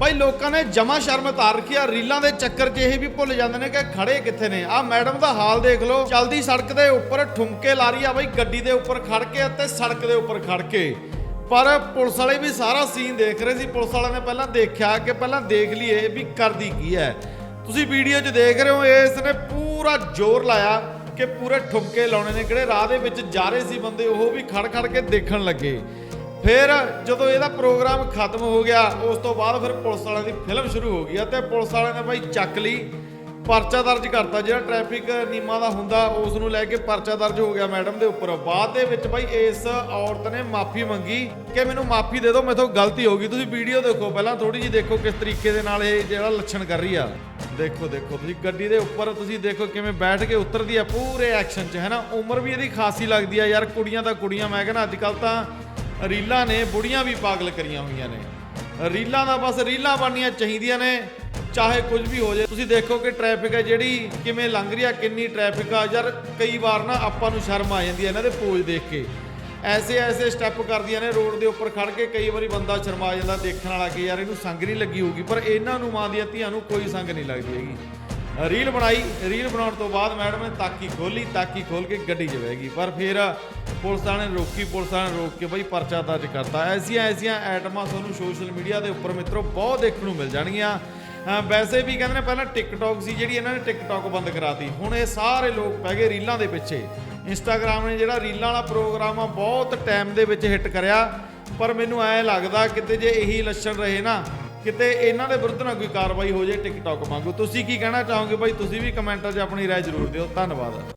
ਭਾਈ ਲੋਕਾਂ ਨੇ ਜਮਾ ਸ਼ਰਮ ਧਾਰ ਰੱਖੀ ਆ, ਰੀਲਾਂ ਦੇ ਚੱਕਰ 'ਚ ਇਹ ਵੀ ਭੁੱਲ ਜਾਂਦੇ ਨੇ ਕਿ ਖੜੇ ਕਿੱਥੇ ਨੇ। ਆ ਮੈਡਮ ਦਾ ਹਾਲ ਦੇਖ ਲਓ, ਚਲਦੀ ਸੜਕ ਦੇ ਉੱਪਰ ਠੁਮਕੇ ਲਾ ਰਹੀ ਆ ਬਈ, ਗੱਡੀ ਦੇ ਉੱਪਰ ਖੜ ਕੇ ਅਤੇ ਸੜਕ ਦੇ ਉੱਪਰ ਖੜ ਕੇ। ਪਰ ਪੁਲਿਸ ਵਾਲੇ ਵੀ ਸਾਰਾ ਸੀਨ ਦੇਖ ਰਹੇ ਸੀ, ਪੁਲਿਸ ਵਾਲਿਆਂ ਨੇ ਪਹਿਲਾਂ ਦੇਖਿਆ ਕਿ ਪਹਿਲਾਂ ਦੇਖ ਲਈਏ ਵੀ ਕਰਦੀ ਕੀ ਹੈ। ਤੁਸੀਂ ਵੀਡੀਓ 'ਚ ਦੇਖ ਰਹੇ ਹੋ ਇਸ ਨੇ ਪੂਰਾ ਜ਼ੋਰ ਲਾਇਆ ਕਿ ਪੂਰੇ ਠੁਮਕੇ ਲਾਉਣੇ ਨੇ, ਕਿਹੜੇ ਰਾਹ ਦੇ ਵਿੱਚ ਜਾ ਰਹੇ ਸੀ ਬੰਦੇ, ਉਹ ਵੀ ਖੜ ਖੜ ਕੇ ਦੇਖਣ ਲੱਗੇ। ਫਿਰ ਜਦੋਂ ਇਹਦਾ ਪ੍ਰੋਗਰਾਮ ਖਤਮ ਹੋ ਗਿਆ, ਉਸ ਤੋਂ ਬਾਅਦ ਫਿਰ ਪੁਲਿਸ ਵਾਲਿਆਂ ਦੀ ਫਿਲਮ ਸ਼ੁਰੂ ਹੋ ਗਈ ਤੇ ਪੁਲਿਸ ਵਾਲਿਆਂ ਨੇ ਬਾਈ ਚੱਕ ਲਈ, ਪਰਚਾ ਦਰਜ ਕਰਤਾ। ਜਿਹੜਾ ਟ੍ਰੈਫਿਕ ਨਿਯਮਾਂ ਦਾ ਹੁੰਦਾ ਉਸ ਨੂੰ ਲੈ ਕੇ ਪਰਚਾ ਦਰਜ ਹੋ ਗਿਆ ਮੈਡਮ ਦੇ ਉੱਪਰ। ਬਾਅਦ ਦੇ ਵਿੱਚ ਬਾਈ ਇਸ ਔਰਤ ਨੇ ਮਾਫੀ ਮੰਗੀ ਕਿ ਮੈਨੂੰ ਮਾਫੀ ਦੇ ਦਿਓ, ਮੇਥੋਂ ਗਲਤੀ ਹੋ ਗਈ। ਤੁਸੀਂ ਵੀਡੀਓ ਦੇਖੋ, ਪਹਿਲਾਂ ਥੋੜੀ ਜਿਹੀ ਦੇਖੋ ਕਿਸ ਤਰੀਕੇ ਦੇ ਨਾਲ ਇਹ ਜਿਹੜਾ ਲੱਛਣ ਕਰ ਰਹੀ ਆ। ਦੇਖੋ ਦੇਖੋ, ਤੁਸੀਂ ਗੱਡੀ ਦੇ ਉੱਪਰ ਤੁਸੀਂ ਦੇਖੋ ਕਿਵੇਂ ਬੈਠ ਕੇ ਉਤਰਦੀ ਆ, ਪੂਰੇ ਐਕਸ਼ਨ 'ਚ, ਹੈ ਨਾ? ਉਮਰ ਵੀ ਇਹਦੀ ਖਾਸੀ ਲੱਗਦੀ ਆ, ਯਾਰ ਕੁੜੀਆਂ ਤਾਂ ਕੁੜੀਆਂ, ਮੈਂ ਕਹਿੰਦਾ ਅੱਜ ਕੱਲ ਤਾਂ ਰੀਲਾਂ ਨੇ, ਬੁੜੀਆਂ ਵੀ ਪਾਗਲ ਕਰੀਆਂ ਹੋਈਆਂ ਨੇ। ਰੀਲਾਂ ਦਾ ਬਸ ਰੀਲਾਂ ਬਣਨੀਆਂ ਚਾਹੀਦੀਆਂ ਨੇ, ਚਾਹੇ ਕੁਝ ਵੀ ਹੋ ਜਾਏ ਤੁਸੀਂ ਦੇਖੋ ਕਿ ਟ੍ਰੈਫਿਕ ਹੈ ਜਿਹੜੀ, ਕਿਵੇਂ ਲੰਘ ਰਹੀ ਆ, ਕਿੰਨੀ ਟ੍ਰੈਫਿਕ ਆ। ਯਾਰ, ਕਈ ਵਾਰ ਨਾ ਆਪਾਂ ਨੂੰ ਸ਼ਰਮ ਆ ਜਾਂਦੀ ਹੈ ਇਹਨਾਂ ਦੇ ਪੋਜ ਦੇਖ ਕੇ। ਐਸੇ ਐਸੇ ਸਟੈਪ ਕਰਦੀਆਂ ਨੇ ਰੋਡ ਦੇ ਉੱਪਰ ਖੜ ਕੇ ਕਈ ਵਾਰੀ ਬੰਦਾ ਸ਼ਰਮਾ ਜਾਂਦਾ ਦੇਖਣ ਵਾਲਾ ਕਿ ਯਾਰ ਇਹਨੂੰ ਸੰਗ ਨਹੀਂ ਲੱਗੀ ਹੋਊਗੀ। ਪਰ ਇਹਨਾਂ ਨੂੰ ਮਾਂ ਦੀਆਂ ਧੀਆਂ ਨੂੰ ਕੋਈ ਸੰਗ ਨਹੀਂ ਲੱਗਦੀ ਹੈਗੀ। ਰੀਲ ਬਣਾਈ, ਰੀਲ ਬਣਾਉਣ ਤੋਂ ਬਾਅਦ ਮੈਡਮ ਨੇ ਤਾਕੀ ਖੋਲੀ ਤਾਕੀ ਖੋਲ ਕੇ ਗੱਡੀ 'ਚ ਬਹਿ ਗਈ। ਪਰ ਫਿਰ ਪੁਲਿਸ ਵਾਲੇ ਨੇ ਰੋਕੀ, ਪੁਲਿਸ ਵਾਲੇ ਨੇ ਰੋਕ ਕੇ ਬਈ ਪਰਚਾ ਦਰਜ ਕਰਤਾ। ਐਸੀਆਂ ਐਸੀਆਂ ਐਟਮਾਂ ਤੁਹਾਨੂੰ ਸੋਸ਼ਲ ਮੀਡੀਆ ਦੇ ਉੱਪਰ ਮਿੱਤਰੋ ਬਹੁਤ ਦੇਖਣ ਨੂੰ ਮਿਲ ਜਾਣਗੀਆਂ। ਵੈਸੇ ਵੀ ਕਹਿੰਦੇ ਨੇ ਪਹਿਲਾਂ ਟਿਕਟੌਕ ਸੀ, ਜਿਹੜੀ ਇਹਨਾਂ ਨੇ ਟਿਕਟੌਕ ਬੰਦ ਕਰਾਤੀ। ਹੁਣ ਇਹ ਸਾਰੇ ਲੋਕ ਪੈ ਗਏ ਰੀਲਾਂ ਦੇ ਪਿੱਛੇ। ਇੰਸਟਾਗ੍ਰam ਨੇ ਜਿਹੜਾ ਰੀਲਾਂ ਵਾਲਾ ਪ੍ਰੋਗਰਾਮ ਆ, ਬਹੁਤ ਟਾਈਮ ਦੇ ਵਿੱਚ ਹਿੱਟ ਕਰਿਆ। ਪਰ ਮੈਨੂੰ ਐ ਲੱਗਦਾ ਕਿਤੇ ਜੇ ਇਹੀ ਲੱਛਣ ਰਹੇ ਨਾ ਕਿਤੇ ਇਹਨਾਂ ਦੇ ਵਿਰੁੱਧ ਨਾ ਕੋਈ ਕਾਰਵਾਈ ਹੋ ਜਾਏ ਟਿਕਟੌਕ ਵਾਂਗੂ। ਤੁਸੀਂ ਕੀ ਕਹਿਣਾ ਚਾਹੋਗੇ? ਬਾਈ ਤੁਸੀਂ ਵੀ ਕਮੈਂਟਾਂ 'ਚ ਆਪਣੀ ਰਾਏ ਜ਼ਰੂਰ ਦਿਓ। ਧੰਨਵਾਦ।